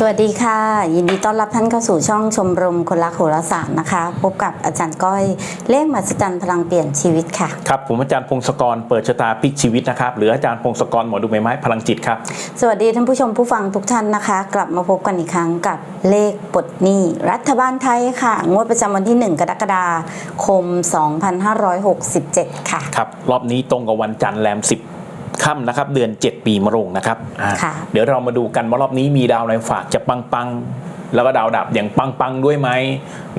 สวัสดีค่ะ ยินดีต้อนรับท่านเข้าสู่ช่องชมรมคนรักโหราศาสตร์นะคะ พบกับอาจารย์ก้อยเลขมหัศจรรย์พลังเปลี่ยนชีวิตค่ะ ครับผมอาจารย์พงศกรเปิดชะตาพลิกชีวิตนะครับ หรืออาจารย์พงศกรหมอดูใบไม้พลังจิตครับ สวัสดีท่านผู้ชมผู้ฟังทุกท่านนะคะ กลับมาพบกันอีกครั้งกับเลขปลดหนี้รัฐบาลไทยค่ะ งวดประจำวันที่ 1 กรกฎาคม 2567 ค่ะ ครับรอบนี้ตรงกับวันจันทร์แรม10 ค่ำนะครับ เดือน 7 ปีมะโรงนะครับอ่าค่ะ เดี๋ยวเรามาดูกันว่ารอบนี้มีดาวในฝากจะปังปังๆแล้วก็ดาวดับอย่างปังปังๆด้วยไหม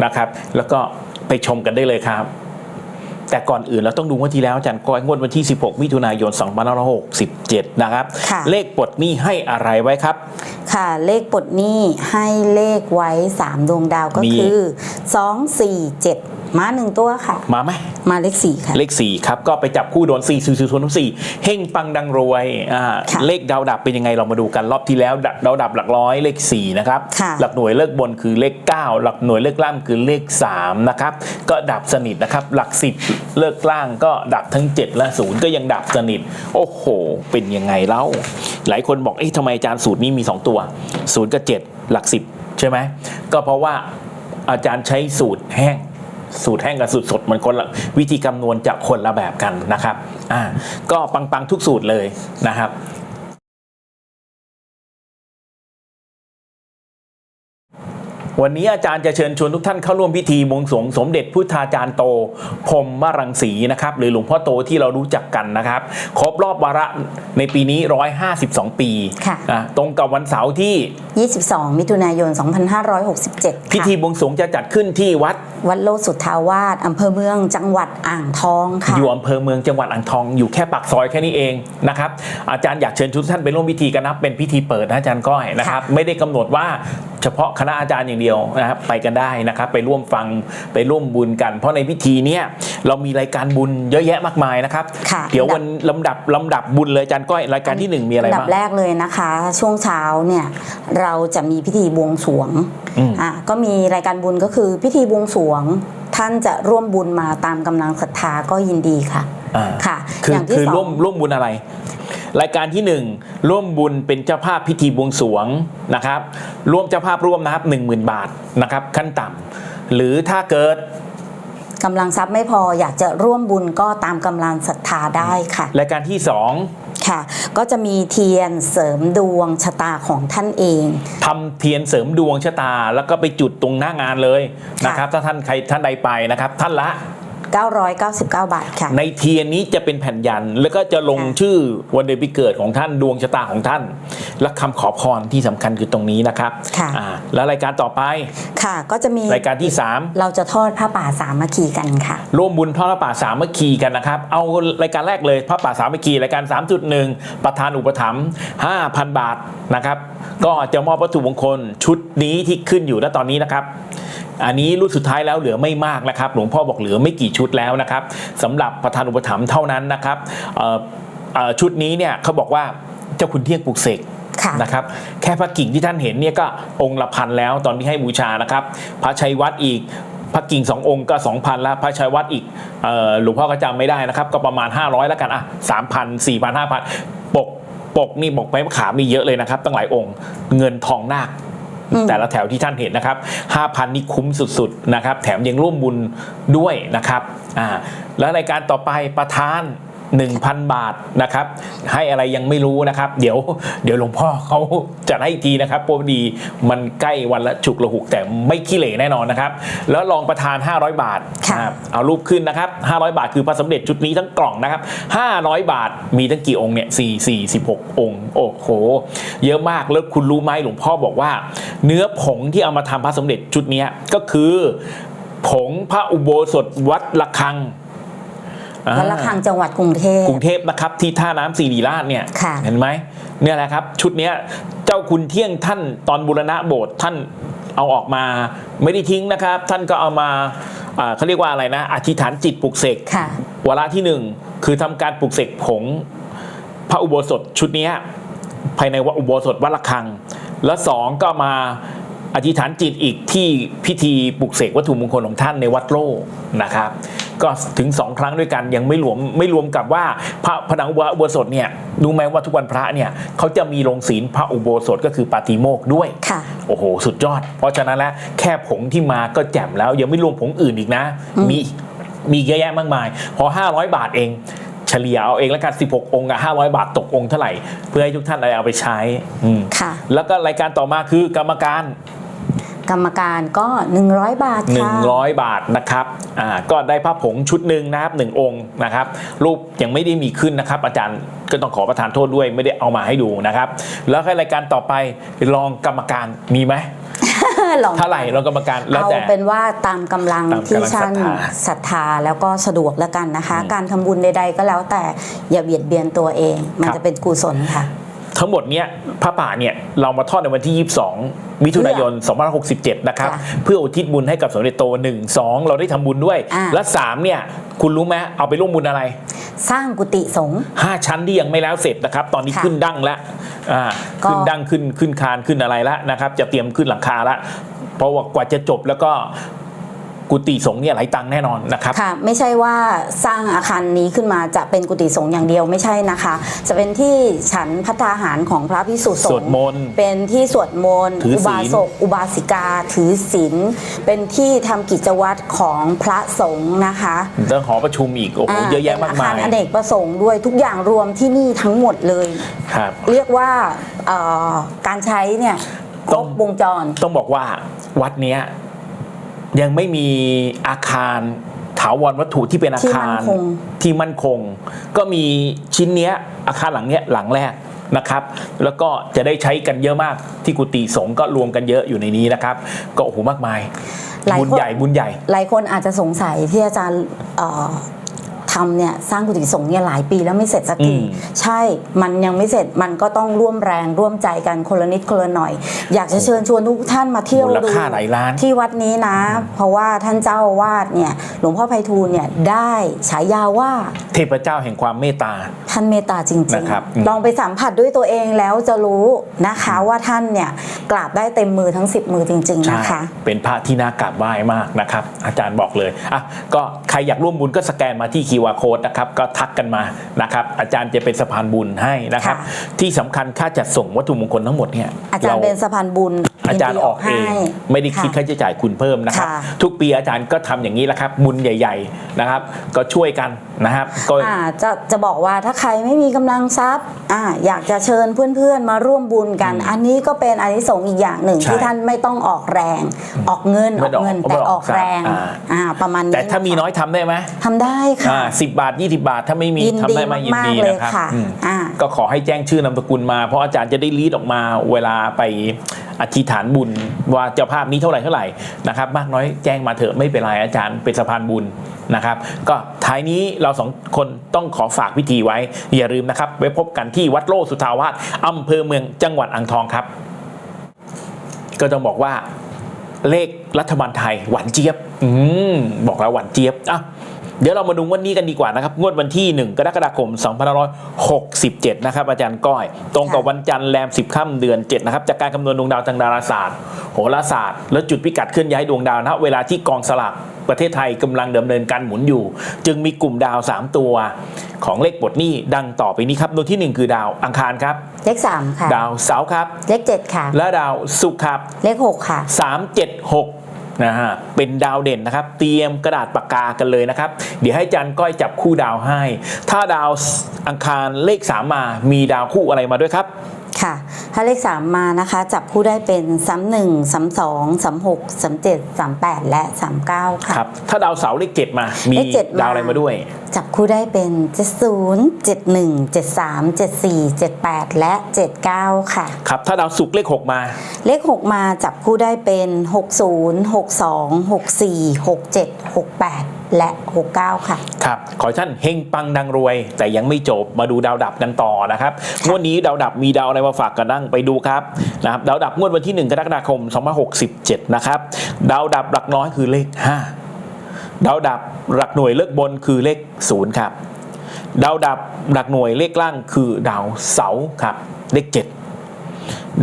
นะครับ แล้วก็ไปชมกันได้เลยครับ แต่ก่อนอื่นเราต้องดูงว่าที่แล้วอาจารย์ก้อยงวดวันที่ 16 มิถุนายน 2567 นะครับค่ะเลขปลดหนี้ให้อะไรไว้ครับค่ะเลขปลดหนี้ให้เลขไว้ 3 ดวงดาวก็มีคือ 2 4 7 มาหนึ่งตัวค่ะ มาไหม มาเลข4ค่ะ เลข4ครับ ก็ไปจับคู่โดน4 4 4 0 4เฮงปังดังรวยอ่าค่ะ เลขดาวดับเป็นยังไงเรามาดูกันรอบที่แล้วดดาวดับหลักร้อยเลข4นะครับค่ะ หลักหน่วยเลขบนคือเลข 9 หลักหน่วยเลขล่างคือเลข3นะครับก็ดับสนิทนะครับหลัก 10 เลขล่างก็ดับทั้ง 7 และ0ก็ยังดับสนิท โอ้โห เป็นยังไงเล่าหลายคนบอกเอ๊ะทำไมอาจารย์สูตรนี้มี 2 ตัว0กับ7หลัก 10 ใช่ไหมก็เพราะว่าอาจารย์ใช้สูตรแห้ง สูตรแห้งกับสูตรสดมันคนละวิธีคำนวณจะคนละแบบกันนะครับอ่าก็ปังๆทุกสูตรเลยนะครับวันนี้อาจารย์จะเชิญชวนทุกท่านเข้าร่วมพิธีบวงสรวงสมเด็จพุทธาจารย์โตพรหมมรังสีนะครับหรือหลวงพ่อโตที่เรารู้จักกันนะครับครบรอบวาระในปีนี้ 152 ปีค่ะอะตรงกับวันเสาร์ที่ 22 มิถุนายน 2567 พิค่ะธีบวงสรวงจะจัดขึ้นที่วัด วัดโลสุทธาวาสอำเภอเมืองจังหวัดอ่างทองค่ะอยู่อำเภอเมืองจังหวัดอ่างทองอยู่แค่ปากซอยแค่นี้เองนะครับอาจารย์อยากเชิญทุกท่านไปร่วมพิธีกันนะเป็นพิธีเปิดนะอาจารย์ก้อยนะครับ ไม่ได้กำหนดว่าเฉพาะคณะอาจารย์อย่างเดียวนะครับไปกันได้นะครับ ไปร่วมฟังไปร่วมบุญกัน เพราะในพิธีเนี้ยเรามีรายการบุญเยอะแยะมากมายนะครับ ค่ะเดี๋ยววันลำดับลำดับบุญเลยอาจารย์ก้อยรายการที่หนึ่งมีอะไรอันดับ้าบงแรกเลยนะคะ ช่วงเช้าเนี่ยเราจะมีพิธีบวงสรวงอืม อะก็มีรายการบุญก็คือพิธีบวงสรวง ท่านจะร่วมบุญมาตามกำลังศรัทธาก็ยินดีค่ะอ่า ค่ะ คืออย่างที่คือสองร่วมร่วมบุญอะไร รายการที่หนึ่งร่วมบุญเป็นเจ้าภาพพิธีบวงสรวงนะครับ ร่วมเจ้าภาพร่วมนะครับ 1 0,000 บาทนะครับขั้นต่ำหรือถ้าเกิดกำลังทรัพย์ไม่พออยากจะร่วมบุญก็ตามกำลังศรัทธาได้ค่ะ รายการที่สองค่ะ ก็จะมีเทียนเสริมดวงชะตาของท่านเองทำเทียนเสริมดวงชะตา แล้วก็ไปจุดตรงหน้างานเลยนะครับ ถ้าท่านใครท่านใดไปนะครับ ท่านละ 999 บาทค่ะ ในเทียนนี้จะเป็นแผ่นยันแล้วก็จะลงค่ะชื่อวันเดือนปีเกิดของท่านดวงชะตาของท่าน และคำขอพรที่สำคัญคือตรงนี้นะครับค่ะอ่าแล้วรายการต่อไปค่ะ ก็จะมีรายการที่สามเราจะทอดผ้าป่าสามัคคีกันค่ะ ร่วมบุญทอดพระป่าสามัคคีกันนะครับ เอารายการแรกเลยพระป่าสามัคคีรายการ 3.1 ประธานอุปถัมภ์5,000 บาทนะครับก็จะมอบวัตถุมงคลชุดนี้ที่ขึ้นอยู่ณตอนนี้นะครับ อันนี้รุ่นสุดท้ายแล้วเหลือไม่มากนะครับ หลวงพ่อบอกเหลือไม่กี่ชุดแล้วนะครับสำหรับประธานอุปถัมภ์เท่านั้นนะครับเอ่อเอ่อชุดนี้เนี่ยเขาบอกว่าเจ้าคุณเที่ยงปลุกเสกค่ะนะครับแค่พระกิ่งที่ท่านเห็นเนี่ยก็องค์ละพันแล้วตอนที่ให้บูชานะครับ พระชัยวัดอีกพระกิ่งสององค์ก็2,000แล้วพระชัยวัดอีกเอ่อหลวงพ่อก็จำไม่ได้นะครับ ก็ประมาณ 500 แล้วกันอะ3,000 4,000 5,000ปกปกนี่บอกไปมะขามนี่เยอะเลยนะครับ ตั้งหลายองค์เงินทองนาคอืม แต่ละแถวที่ท่านเห็นนะครับ5,000นี่คุ้มสุดๆนะครับแถมยังร่วมบุญด้วยนะครับอ่าแล้วรายการต่อไปประธาน 1,000 บาทนะครับ ให้อะไรยังไม่รู้นะครับ เดี๋ยวเดี๋ยวหลวงพ่อเขาจะให้อีกทีนะครับเพราะพอดีมันใกล้วันละฉุกละหุกแต่ไม่ขี้เหร่แน่นอนนะครับ แล้วรองประธาน 500 บาทค่ะนะครับเอารูปขึ้นนะครับ 500 บาทคือพระสมเด็จชุดนี้ทั้งกล่องนะครับ 500 บาทมีตั้งกี่องค์เนี่ย4 46องค์โอ้โห เยอะมากแล้วคุณรู้ไหมหลวงพ่อบอกว่า เนื้อผงที่เอามาทำพระสมเด็จชุดเนี้ยก็คือผงพระอุโบสถวัดระฆัง วัดละคังจังหวัดกรุงเทพกรุงเทพนะครับที่ท่าน้ำสีรีราชเนี่ยค่ะเห็นไหมเนี่ยแหละครับ ชุดเนี้ยเจ้าคุณเที่ยงท่านตอนบูรณะโบสถ์ท่านเอาออกมาไม่ได้ทิ้งนะครับ ท่านก็เอามาอ่าเขาเรียกว่าอะไรนะ อธิษฐานจิตปลุกเสกค่ะวาระที่หนึ่งคือทำการปลุกเสกผง พระอุโบสถชุดเนี้ยภายในวัดอุโบสถวัดระฆัง และสองก็มาอธิษฐานจิตอีกที่พิธีปลุกเสกวัตถุมงคลของท่านในวัดโลกนะครับ ก็ถึงสองครั้งด้วยกันยังไม่รวมไม่รวมกับว่าพระผนังอุโบสถเนี่ยรู้ไหมว่าทุกวันพระเนี่ยเขาจะมีลงศีลพระอุโบสถก็คือปาติโมกข์ด้วยค่ะโอ้โห สุดยอด เพราะฉะนั้นแล้วแค่ผงที่มาก็แจ่มแล้วยังไม่รวมผงอื่นอีกนะ มีมีเยอะแยะมากมาย พอ 500 บาทเองเฉลี่ยเอาเองแล้วกัน 16 องค์อะ500 บาทตกองค์เท่าไหร่ เพื่อให้ทุกท่านได้เอาไปใช้อืมค่ะแล้วก็รายการต่อมาคือกรรมการ กรรมการก็ 100 บาทค่ะ100 บาทนะครับอ่าก็ได้ผ้าผงชุดหนึ่งนะครับหนึ่งองค์นะครับ รูปยังไม่ได้มีขึ้นนะครับ อาจารย์ก็ต้องขอประทานโทษด้วยไม่ได้เอามาให้ดูนะครับ แล้วก็รายการต่อไปรองกรรมการมีไหมลองเท่าไหร่รองกรรมการแล้วเอาแต่เป็นว่าตามกำลังตามที่กำลังท่านศรัทธาศรัทธาแล้วก็สะดวกแล้วกันนะคะอืมการทำบุญใดๆก็แล้วแต่อย่าเบียดเบียนตัวเอง มันครับจะเป็นกุศลค่ะ ทั้งหมดเนี้ยพระป่าเนี่ยเรามาทอดในวันที่ 22 มิถุนายน 2567 นะครับค่ะเพื่ออุทิศบุญให้กับสมเด็จโต 1 2 เราได้ทำบุญด้วยอ่าและ3เนี่ยคุณรู้ไหมเอาไปร่วมบุญอะไร สร้างกุฏิสงฆ์5ชั้นที่ยังไม่แล้วเสร็จนะครับ ตอนนี้ค่ะขึ้นดั้งแล้วอ่าก็ขึ้นดั้งขึ้นขึ้นคานขึ้นอะไรแล้วนะครับ จะเตรียมขึ้นหลังคาแล้วเพราะว่ากว่าจะจบแล้วก็ กุฏิสงฆ์เนี่ยหลายตังค์แน่นอนนะครับค่ะไม่ใช่ว่าสร้างอาคารนี้ขึ้นมาจะเป็นกุฏิสงฆ์อย่างเดียวไม่ใช่นะคะ จะเป็นที่ฉันพัตตาหารของพระพิสุสสวดงฆ์มนต์เป็นที่สวดมนต์ถือศีลอุบาสกอุบาสิกาถือศีลเป็นที่ทำกิจวัตรของพระสงฆ์นะคะเรื่องหอประชุมอีกโอ้โหเยอะแยะมากเป็นมาอายคารอเนกประสงค์ด้วยทุกอย่างรวมที่นี่ทั้งหมดเลยครับเรียกว่าเอ่อการใช้เนี่ยครต้องบวงจรต้องบอกว่าวัดเนี้ย ยังไม่มีอาคารถาวรวัตถุที่เป็นอาคารที่มั่นคงที่มั่นคง ก็มีชิ้นเนี้ยอาคารหลังเนี้ยหลังแรกนะครับ แล้วก็จะได้ใช้กันเยอะมากที่กุฏิสงฆ์ก็รวมกันเยอะอยู่ในนี้นะครับ ก็โอ้โหมากมายหลายบุญคนใหญ่บุญใหญ่ หลายคนอาจจะสงสัยที่อาจารย์เอ่อทำเนี่ยสร้างกุฏิสงฆ์เนี่ยหลายปีแล้วไม่เสร็จสักทีอืม ใช่มันยังไม่เสร็จมันก็ต้องร่วมแรงร่วมใจกันคนละนิดคนละหน่อย อยากจะเชิญชวนทุกท่านมาเที่ยวมูลดูค่าหลายล้าน ที่วัดนี้นะ เพราะว่าท่านเจ้าอาวาสเนี่ยหลวงพ่อไพฑูรย์เนี่ยได้ฉายาว่า เทพเจ้าแห่งความเมตตา ท่านเมตตาจริงนะครับอืมๆลองไปสัมผัสด้วยตัวเองแล้วจะรู้นะคะว่าท่านเนี่ยกราบได้เต็มมือทั้ง 10 มือจริง ๆ นะคะ ใช่เป็นพระที่น่ากราบไหว้มากนะครับ อาจารย์บอกเลยอะก็ใครอยากร่วมบุญก็สแกนมาที่ QR code นะครับก็ทักกันมานะครับอาจารย์จะเป็นสะพานบุญให้นะครับค่ะที่สำคัญค่าจัดส่งวัตถุมงคลทั้งหมดเนี่ยอาจารย์เเป็นสะพานบุญ อาจารย์นดีออกเอง ไม่ได้คิดค่ะค่าใช้จ่ายคุณเพิ่มนะครับค่ะทุกปีอาจารย์ก็ทำอย่างนี้แหละครับบุญใหญ่ ๆนะครับ ก็ช่วยกันนะครับก็อ่าจะจะบอกว่าถ้าใครไม่มีกำลังทรัพย์อ่าอยากจะเชิญเพื่อนๆมาร่วมบุญกัน อันนี้ก็เป็นอานิสงส์อีกอย่างหนึ่งใช่ที่ท่านไม่ต้องออกแรง ออกเงินอไม่อกต้องเงินไม่แต่ต้องออออกกแรงอ่าอ่าประมาณนี้แต่ถ้ามีะคะน้อยทำได้ไหมทำได้ค่ะอ่าสิบบาท 20 บาทถ้าไม่มียินทำดีได้ไหมยินมากดีๆเลยนะครับค่ะอืมอ่าก็ขอให้แจ้งชื่อนามสกุลมาเพราะอาจารย์จะได้รีดออกมาเวลาไป อธิษฐานบุญว่าเจ้าภาพนี้เท่าไหร่เท่าไหร่นะครับ มากน้อยแจ้งมาเถอะไม่เป็นไรอาจารย์เป็นสะพานบุญนะครับ ก็ท้ายนี้เราสองคนต้องขอฝากพิธีไว้ อย่าลืมนะครับไว้พบกันที่วัดโลสุทาวาสอำเภอเมืองจังหวัดอ่างทองครับ ก็ต้องบอกว่าเลขรัฐบาลไทยหวานเจี๊ยบ อืมบอกแล้วหวานเจี๊ยบอะ เดี๋ยวเรามาดูงวดนี้กันดีกว่านะครับ งวดวันที่ 1 กรกฎาคม 2567 นะครับ อาจารย์ก้อย ตรงกับค่ะวันจันทร์แรม 10 ค่ำเดือน 7 นะครับ จากการคำนวณดวงดาวทางดาราศาสตร์ โหราศาสตร์ และจุดพิกัดเคลื่อนย้ายดวงดาวนะเวลาที่กองสลากประเทศไทยกำลังดำเนินการหมุนอยู่ จึงมีกลุ่มดาว 3 ตัว ของเลขบทนี้ดังต่อไปนี้ครับดวงที่ 1 คือดาวอังคารครับ เลขสามค่ะ ดาวเสาร์ครับ เลขเจ็ดค่ะ และดาวศุกร์ครับ เลขหกค่ะ 376 นะฮะเป็นดาวเด่นนะครับ เตรียมกระดาษปากกากันเลยนะครับ เดี๋ยวให้จันก้อยจับคู่ดาวให้ ถ้าดาวอังคารเลข 3 มา มีดาวคู่อะไรมาด้วยครับ ค่ะ ถ้าเลข 3 มานะคะ จับคู่ได้เป็น3 1 3 2 3 6 3 7 3 8และ39ค่ะ ครับ ถ้าดาวเสาร์เลข7มา มีเลขเจ็ดมา ดาวอะไรมาด้วย จับคู่ได้เป็น70 71 73 74 78และ79ค่ะ ครับ ถ้าดาวศุกร์เลข6มา เลข 6 มาจับคู่ได้เป็น 60 62 64 67 68 และ 69 ค่ะ ครับ ขอท่านเฮงปังดังรวย แต่ยังไม่จบมาดูดาวดับกันต่อนะครับงวดนี้ดาวดับมีดาวอะไรมาฝากกันนั่งไปดูครับนะครับดาวดับงวดวันที่ 1 กรกฎาคม 2567 นะครับดาวดับหลักน้อยคือเลข 5 ดาวดับหลักหน่วยเลขบนคือเลข 0 ครับ ดาวดับหลักหน่วยเลขล่างคือดาวเสาร์ครับเลข 7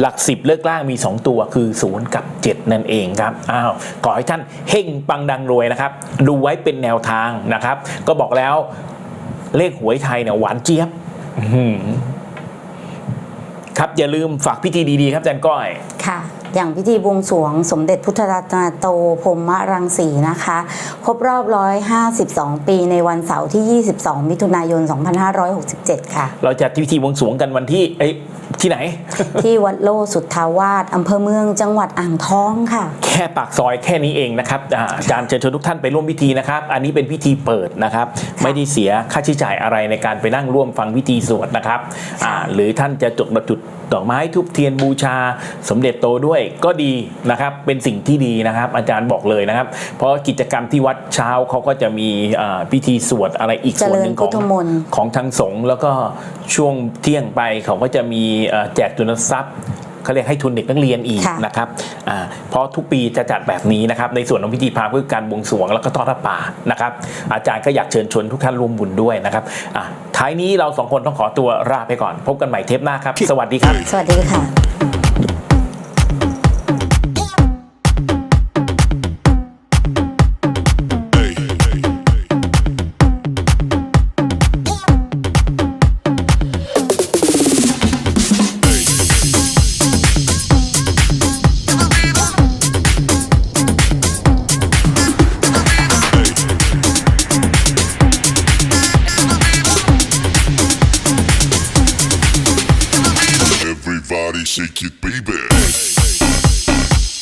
หลักสิบเลิกล่างมี 2 ตัวคือ 0 กับ 7 นั่นเองครับอ้าวขอให้ท่านเฮ่งปังดังรวยนะครับ ดูไว้เป็นแนวทางนะครับ ก็บอกแล้วเลขหวยไทยเนี่ยหวานเจี๊ยบอื้อหือครับอย่าลืมฝากพิธีดีๆ ครับอาจารย์ก้อยค่ะอย่างพิธีบวงสรวงสมเด็จพุทธรัตนโตพรหมรังสีนะคะ ครบรอบ 152 ปีในวันเสาร์ที่ 22 มิถุนายน 2567 ค่ะ เราจัดพิธีบวงสรวงกันวันที่เอ้ยที่ไหน ที่วัดโลสุทธาวาสอำเภอเมืองจังหวัดอ่างทองค่ะ แค่ปากซอยแค่นี้เองนะครับอ่าอาจารย์เชิญชวนทุกท่านไปร่วมพิธีนะครับ อันนี้เป็นพิธีเปิดนะครับ ไม่ได้เสียค่าใช้จ่ายอะไรในการไปนั่งร่วมฟังพิธีสวดนะครับอ่าหรือท่านจะจดจุดดอกไม้ทุบเทียนบูชา สมเด็จโตด้วยก็ดีนะครับ เป็นสิ่งที่ดีนะครับ อาจารย์บอกเลยนะครับ เพราะกิจกรรมที่วัดเช้าเขาก็จะมีอ่าพิธีสวดอะไรอีกส่วนหนึ่งของเจริญพุทธมนต์ของทางสงฆ์แล้วก็ช่วงเที่ยงไปเขาก็จะมีเอ่อแจกทุนทรัพย์เขาเรียกให้ทุนเด็กนักเรียนอีกค่ะนะครับอ่าเพราะทุกปีจะจัดแบบนี้นะครับ ในส่วนของพิธีพราหมณ์คือการบวงสรวงแล้วก็ทอดผ้าป่านะครับ อาจารย์ก็อยากเชิญชวนทุกท่านร่วมบุญด้วยนะครับอะท้ายนี้เราสองคนต้องขอตัวลาไปก่อน พบกันใหม่เทปหน้าครับ สวัสดีครับ สวัสดีค่ะ